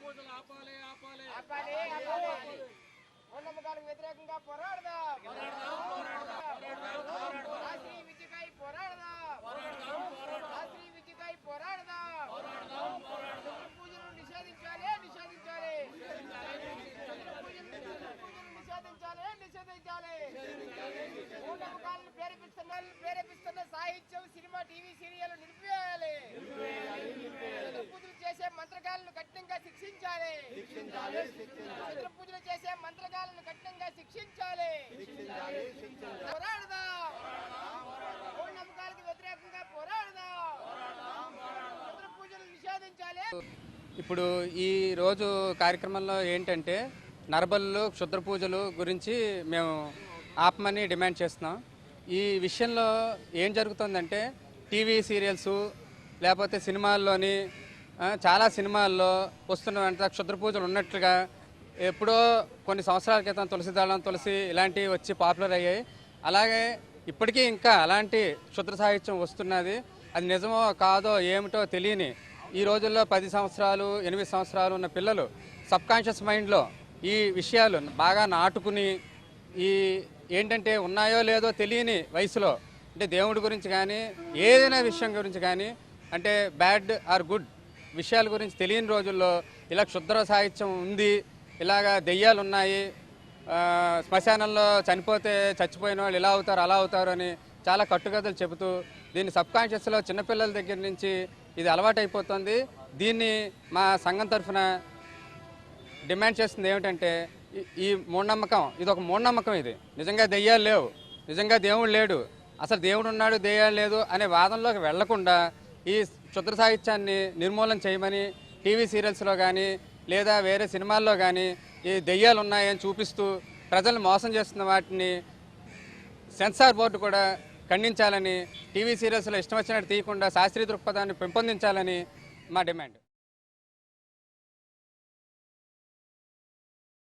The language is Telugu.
పూజలు ఆపాలి ఆపాలి. ఆపాలి, ఆపాలి. మూఢనమ్మకాలకు వ్యతిరేకంగా పోరాడదాం విద్యకై పోరాడదాం రాత్రి విద్యకై పోరాడదాం శత్రు పూజలను నిషేధించాలి నిషేధించాలి శత్రు పూజలను పూజలను నిషేధించాలి నిషేధించాలి మూఢనమ్మకాలను ప్రేరేపిస్తున్న ప్రేరేపిస్తున్న సాహిత్యం సినిమా టీవీ సీరియల్ నిలిపివేయాలి శత్రు పూజలు చేసే మంత్రగాలను కఠినంగా శిక్షించాలి శత్రు పూజలు చేసే మంత్రగాలను కఠినంగా శిక్షించాలి. పోరాడదాం. వ్యతిరేకంగా పోరాడదాం. పూజలు నిషేధించాలి. ఇప్పుడు ఈ రోజు కార్యక్రమంలో ఏంటంటే నరబలులు క్షుద్ర పూజలు గురించి మేము ఆపమని డిమాండ్ చేస్తున్నాం. ఈ విషయంలో ఏం జరుగుతుందంటే టీవీ సీరియల్స్ లేకపోతే సినిమాల్లోని చాలా సినిమాల్లో వస్తున్న వెంట క్షుద్ర పూజలు ఉన్నట్లుగా ఎప్పుడో కొన్ని సంవత్సరాల క్రితం తులసి దళం తులసి ఇలాంటివి వచ్చి పాపులర్ అయ్యాయి. అలాగే ఇప్పటికీ ఇంకా అలాంటి క్షుద్ర సాహిత్యం వస్తున్నది. అది నిజమో కాదో ఏమిటో తెలియని ఈ రోజుల్లో పది సంవత్సరాలు ఎనిమిది సంవత్సరాలు ఉన్న పిల్లలు సబ్కాన్షియస్ మైండ్లో ఈ విషయాలు బాగా నాటుకుని ఈ ఏంటంటే ఉన్నాయో లేదో తెలియని వయసులో అంటే దేవుడి గురించి కానీ ఏదైనా విషయం గురించి కానీ అంటే బ్యాడ్ ఆర్ గుడ్ విషయాల గురించి తెలియని రోజుల్లో ఇలా క్షుద్ర సాహిత్యం ఉంది ఇలాగా దెయ్యాలు ఉన్నాయి శ్మశానంలో చనిపోతే చచ్చిపోయిన వాళ్ళు ఇలా అవుతారు అలా అవుతారు అని చాలా కట్టుకథలు చెబుతూ దీన్ని సబ్కాన్షియస్లో చిన్నపిల్లల దగ్గర నుంచి ఇది అలవాటైపోతుంది. దీన్ని మా సంఘం తరఫున డిమాండ్ చేస్తుంది ఏమిటంటే ఈ- ఈ మూఢనమ్మకం ఇది ఒక మూఢనమ్మకం ఇది. నిజంగా దెయ్యాలు లేవు నిజంగా దేవుడు లేడు. అసలు దేవుడు ఉన్నాడు దెయ్యాలు లేదు అనే వాదనలోకి వెళ్ళకుండా ఈ చిత్ర సాహిత్యాన్ని నిర్మూలన చేయమని టీవీ సీరియల్స్లో కానీ లేదా వేరే సినిమాల్లో కానీ ఈ దెయ్యాలు ఉన్నాయని చూపిస్తూ ప్రజలను మోసం చేస్తున్న వాటిని సెన్సార్ బోర్డు కూడా ఖండించాలని టీవీ సీరియల్స్లో ఇష్టం వచ్చినట్టు తీయకుండా శాస్త్రీయ దృక్పథాన్ని పెంపొందించాలని మా డిమాండ్.